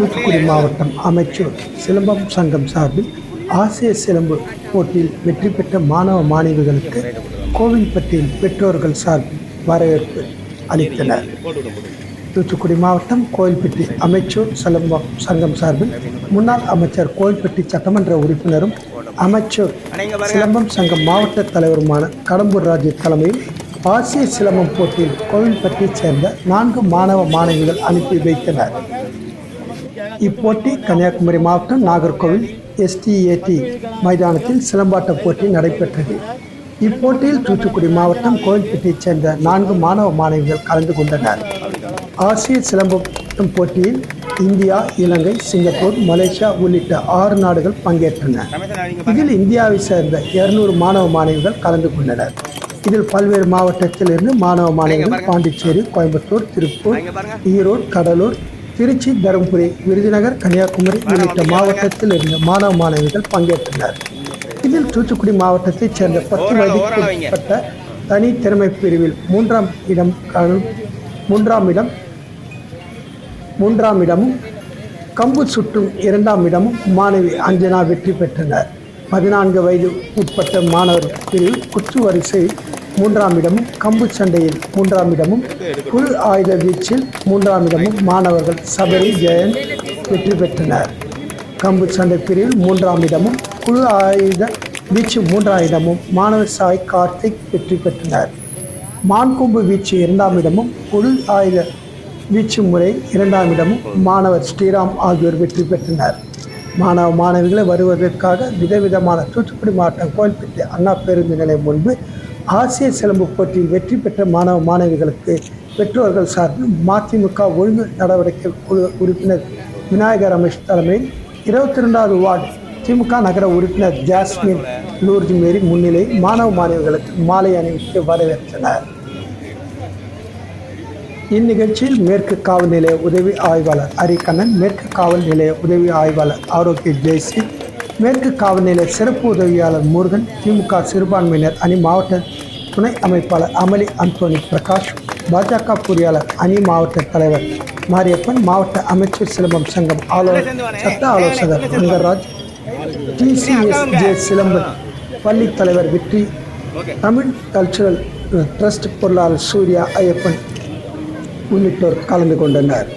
தூத்துக்குடி மாவட்டம் அமைச்சூர் சிலம்பம் சங்கம் சார்பில் ஆசிய சிலம்பு போட்டியில் வெற்றி பெற்ற மாணவ மாணவிகளுக்கு கோவில்பட்டியில் பெற்றோர்கள் சார்பில் வரவேற்பு அளித்தனர். தூத்துக்குடி மாவட்டம் கோயில்பட்டி அமைச்சூர் சிலம்பம் சங்கம் சார்பில் முன்னாள் அமைச்சர் கோயில்பட்டி சட்டமன்ற உறுப்பினரும் அமைச்சர் சிலம்பம் சங்கம் மாவட்ட தலைவருமான கடம்பூர் ராஜு தலைமையில் ஆசிய சிலம்பம் போட்டியில் கோவில்பட்டியைச் சேர்ந்த நான்கு மாணவ மாணவிகள் அனுப்பி வைத்தனர். இப்போட்டி கன்னியாகுமரி மாவட்டம் நாகர்கோவில் எஸ்டிஏடி மைதானத்தில் சிலம்பாட்ட போட்டி நடைபெற்றது. இப்போட்டியில் தூத்துக்குடி மாவட்டம் கோயில்பட்டியைச் சேர்ந்த நான்கு மாணவ மாணவிகள் கலந்து கொண்டனர். ஆசிய சிலம்பாட்டம் போட்டியில் இந்தியா இலங்கை சிங்கப்பூர் மலேசியா உள்ளிட்ட ஆறு நாடுகள் பங்கேற்றன. இதில் இந்தியாவை சேர்ந்த இருநூறு மாணவ மாணவிகள் கலந்து கொண்டனர். இதில் பல்வேறு மாவட்டத்தில் இருந்து மாணவ மாணவிகள் பாண்டிச்சேரி கோயம்புத்தூர் திருப்பூர் ஈரோடு கடலூர் திருச்சி தருமபுரி விருதுநகர் கன்னியாகுமரி உள்ளிட்ட மாவட்டத்தில் இருந்து மாணவ மாணவிகள் பங்கேற்றனர். இதில் தூத்துக்குடி மாவட்டத்தைச் சேர்ந்த பத்து வயதுக்குட்பட்ட தனி திறமை பிரிவில் மூன்றாம் இடம் மூன்றாம் இடம் மூன்றாம் இடமும் கம்பு சுட்டும் இரண்டாம் இடமும் மாணவி அஞ்சனா வெற்றி பெற்றனர். பதினான்கு வயது உட்பட்ட மாணவர் பிரிவில் குத்து வரிசையில் மூன்றாம் இடமும் கம்பு சண்டையில் மூன்றாம் இடமும் குழு ஆயுத வீச்சில் மூன்றாம் இடமும் மாணவர்கள் சபரி ஜெயன் வெற்றி பெற்றனர். கம்பு சண்டை பிரிவில் மூன்றாம் இடமும் குழு ஆயுத வீச்சு மூன்றாம் இடமும் மாணவர் சாய் கார்த்திக் வெற்றி பெற்றனர். மான்கொம்பு வீச்சு இரண்டாம் இடமும் குழு ஆயுத வீச்சு முறை இரண்டாம் இடமும் மாணவர் ஸ்ரீராம் ஆகியோர் வெற்றி பெற்றனர். மாணவ மாணவிகளை வருவதற்காக விதவிதமான தூத்துக்குடி மாவட்டம் கோயில்பட்டி அண்ணா பேருந்து நிலையம் முன்பு ஆசிய சிலம்பு போட்டியில் வெற்றி பெற்ற மாணவ மாணவிகளுக்கு பெற்றோர்கள் சார்பில் மதிமுக ஒழுங்கு நடவடிக்கை குழு உறுப்பினர் விநாயகர் ரமேஷ் தலைமையில் இருபத்தி ரெண்டாவது வார்டு திமுக நகர உறுப்பினர் ஜாஸ்மின் லூர்ஜி மேரி முன்னிலையில் மாணவ மாணவிகளுக்கு மாலை அணிவித்து வரவேற்றனர். இந்நிகழ்ச்சியில் மேற்கு காவல் நிலைய உதவி ஆய்வாளர் ஹரிகண்ணன் மேற்கு காவல் நிலைய உதவி ஆய்வாளர் ஆரோக்கிய ஜெய்சிங் மேற்கு காவல்நிலை சிறப்பு உதவியாளர் முருகன் திமுக சிறுபான்மையினர் அணி மாவட்ட துணை அமைப்பாளர் அமளி அந்தோனி பிரகாஷ் பாஜக பொறியாளர் அணி மாவட்ட தலைவர் மாரியப்பன் மாவட்ட அமைச்சர் சிலம்பம் சங்கம் ஆலோசகர் சட்ட ஆலோசகர் ரங்கராஜ் டிசிஎஸ்ஜே சிலம்பம் பள்ளி தலைவர் வெற்றி தமிழ் கல்ச்சுரல் ட்ரஸ்ட் பொருளாளர் சூர்யா ஐயப்பன் உள்ளிட்டோர் கலந்து கொண்டனர்.